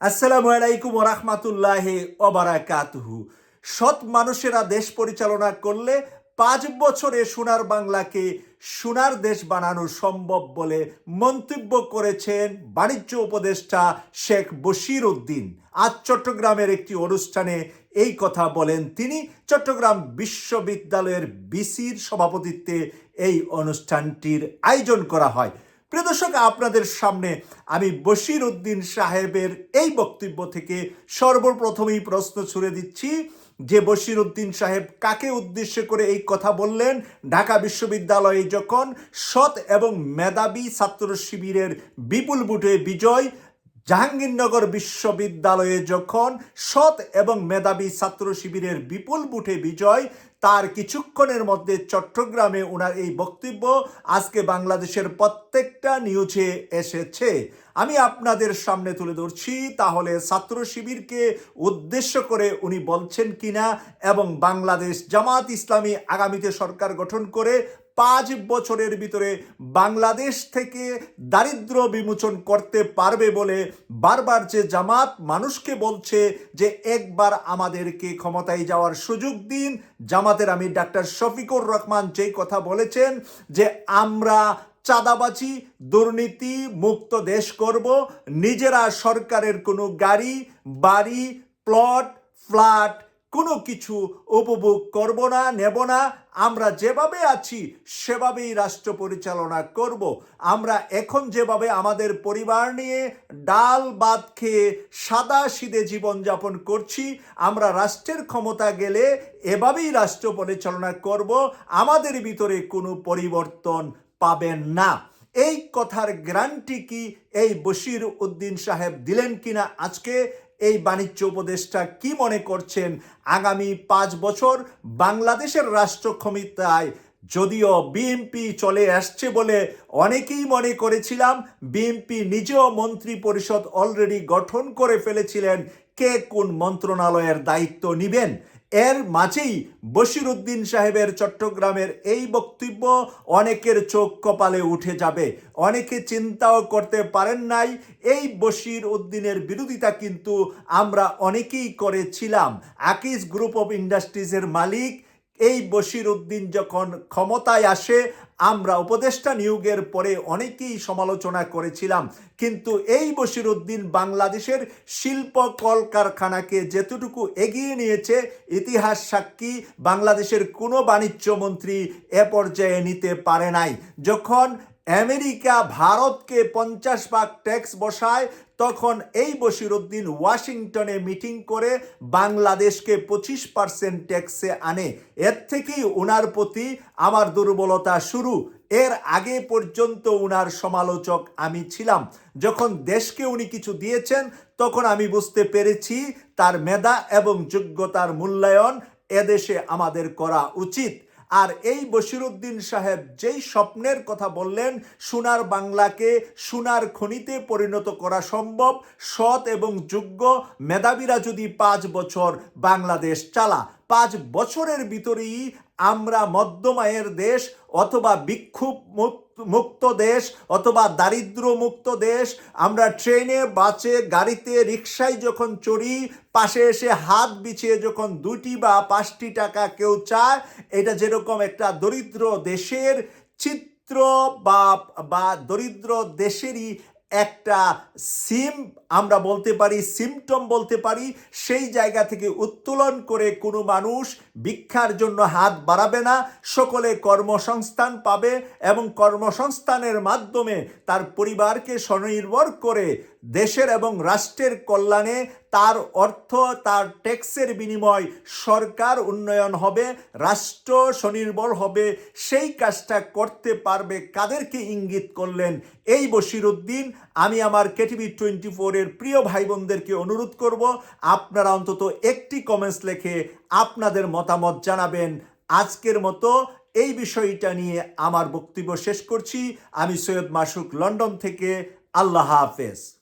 আসসালামু আলাইকুম ওরহমাতুল্লাহ ওবারাকাতুহু সৎ মানুষেরা দেশ পরিচালনা করলে পাঁচ বছরে সোনার বাংলাকে সোনার দেশ বানানো সম্ভব বলে মন্তব্য করেছেন বাণিজ্য উপদেষ্টা শেখ বশির উদ্দিন। আজ চট্টগ্রামের একটি অনুষ্ঠানে এই কথা বলেন তিনি। চট্টগ্রাম বিশ্ববিদ্যালয়ের বিসির সভাপতিত্বে এই অনুষ্ঠানটির আয়োজন করা হয়। প্রিয় দর্শক, আপনাদের সামনে আমি বশির উদ্দিন সাহেবের এই বক্তব্য থেকে সর্বপ্রথমেই প্রশ্ন ছুড়ে দিচ্ছি, যে বশির উদ্দিন সাহেব কাকে উদ্দেশ্য করে এই কথা বললেন? ঢাকা বিশ্ববিদ্যালয়ে যখন সৎ এবং মেধাবী ছাত্র শিবিরের বিপুল বুটে বিজয় জাহাঙ্গীরনগর বিশ্ববিদ্যালয়ে যখন সৎ এবং মেধাবী ছাত্র শিবিরের বিপুল বুটে বিজয়, তার কিছুক্ষণের মধ্যে চট্টগ্রামে ওনার এই বক্তব্য আজকে বাংলাদেশের প্রত্যেকটা নিউজে এসেছে। আমি আপনাদের সামনে তুলে ধরছি, তাহলে ছাত্র শিবিরকে উদ্দেশ্য করে উনি বলছেন কিনা এবং বাংলাদেশ জামাত ইসলামী আগামীতে সরকার গঠন করে পাঁচ বছরের ভিতরে বাংলাদেশ থেকে দারিদ্র বিমোচন করতে পারবে বলে বারবার যে জামাত মানুষকে বলছে যে একবার আমাদেরকে ক্ষমতায় যাওয়ার সুযোগ দিন, জামাতের আমি ডাক্তার শফিকুর রহমান যেই কথা বলেছেন যে আমরা চাঁদাবাজি, দুর্নীতি, মুক্ত দেশ করব, নিজেরা সরকারের কোনো গাড়ি, বাড়ি, প্লট, ফ্ল্যাট কোনো কিছু উপভোগ করব না, নেব না। আমরা যেভাবে আছি, সেভাবেই রাষ্ট্র পরিচালনা করব। আমরা এখন যেভাবে আমাদের পরিবার নিয়ে ডাল ভাত খেয়ে সাদা সিদে জীবনযাপন করছি, আমরা রাষ্ট্রের ক্ষমতা গেলে এভাবেই রাষ্ট্র পরিচালনা করব, আমাদের ভিতরে কোনো পরিবর্তন পাবেন না। এই কথার গ্যারান্টি কি এই বশির উদ্দিন সাহেব দিলেন কিনা আজকে এই বাণিজ্য উপদেষ্টা কি মনে করছেন? আগামী পাঁচ বছর বাংলাদেশের রাষ্ট্র ক্ষমতায় যদিও বিএনপি চলে আসছে বলে অনেকেই মনে করেছিলাম বিএনপি নিজেও মন্ত্রী পরিষদ অলরেডি গঠন করে ফেলেছিলেন। কে কোন মন্ত্রণালয়ের দায়িত্ব নিবেন? এর মাঝেই বশির উদ্দিন সাহেবের চট্টগ্রামের এই বক্তব্য অনেকের চোখ কপালে উঠে যাবে। অনেকে চিন্তাও করতে পারেন নাই, এই বশির উদ্দিনের বিরোধিতা কিন্তু আমরা অনেকেই করেছিলাম। আকিজ গ্রুপ অফ ইন্ডাস্ট্রিজের মালিক এই বশির উদ্দিন যখন ক্ষমতায় আসে, আমরা উপদেষ্টা নিয়োগের পরে অনেকেই সমালোচনা করেছিলাম। কিন্তু এই বশির উদ্দিন বাংলাদেশের শিল্প কলকারখানাকে যেতটুকু এগিয়ে নিয়েছে, ইতিহাস সাক্ষী, বাংলাদেশের কোনো বাণিজ্য মন্ত্রী এ পর্যায়ে নিতে পারে নাই। যখন আমেরিকা ভারতকে পঞ্চাশ ভাগ ট্যাক্স বসায়, তখন এই বশিরুদ্দিন ওয়াশিংটনে মিটিং করে বাংলাদেশকে পঁচিশ পার্সেন্ট ট্যাক্সে আনে। এর থেকেই ওনার প্রতি আমার দুর্বলতা শুরু। এর আগে পর্যন্ত উনার সমালোচক আমি ছিলাম। যখন দেশকে উনি কিছু দিয়েছেন, তখন আমি বুঝতে পেরেছি তার মেধা এবং যোগ্যতার মূল্যায়ন এদেশে আমাদের করা উচিত। আর এই বশিরুদ্দিন সাহেব যেই স্বপ্নের কথা বললেন, সোনার বাংলাকে সোনার খনিতে পরিণত করা সম্ভব, সৎ এবং যোগ্য মেধাবীরা যদি পাঁচ বছর বাংলাদেশ চালা পাঁচ বছরের ভিতরেই আমরা মধ্যমায়ের দেশ অথবা বিক্ষোভ মুক্ত দেশ অথবা দারিদ্র মুক্ত দেশ, আমরা ট্রেনে, বাসে, গাড়িতে, রিক্সায় যখন চড়ি, পাশে এসে হাত বিছিয়ে যখন দুটি বা পাঁচটি টাকা কেউ চায়, এটা যেরকম একটা দরিদ্র দেশের চিত্র বা বা দরিদ্র দেশেরই একটা সিম, আমরা বলতে পারি সিমটম বলতে পারি, সেই জায়গা থেকে উত্তোলন করে কোনো মানুষ ভিক্ষার জন্য হাত বাড়াবে না, সকলে কর্মসংস্থান পাবে এবং কর্মসংস্থানের মাধ্যমে তার পরিবারকে স্বনির্ভর করে দেশের এবং রাষ্ট্রের কল্যাণে তার অর্থ, তার ট্যাক্সের বিনিময় সরকার উন্নয়ন হবে, রাষ্ট্র স্বনির্ভর হবে, সেই কাজটা করতে পারবে কাদেরকে ইঙ্গিত করলেন এই বশিরুদ্দিন। আমি আমার কেটিভি টোয়েন্টি ফোরের প্রিয় ভাই বোনদেরকে অনুরোধ করব, আপনারা অন্তত একটি কমেন্টস লেখে আপনাদের মতামত জানাবেন। আজকের মতো এই বিষয়টা নিয়ে আমার বক্তব্য শেষ করছি। আমি সৈয়দ মাসুক, লন্ডন থেকে। আল্লাহ হাফেজ।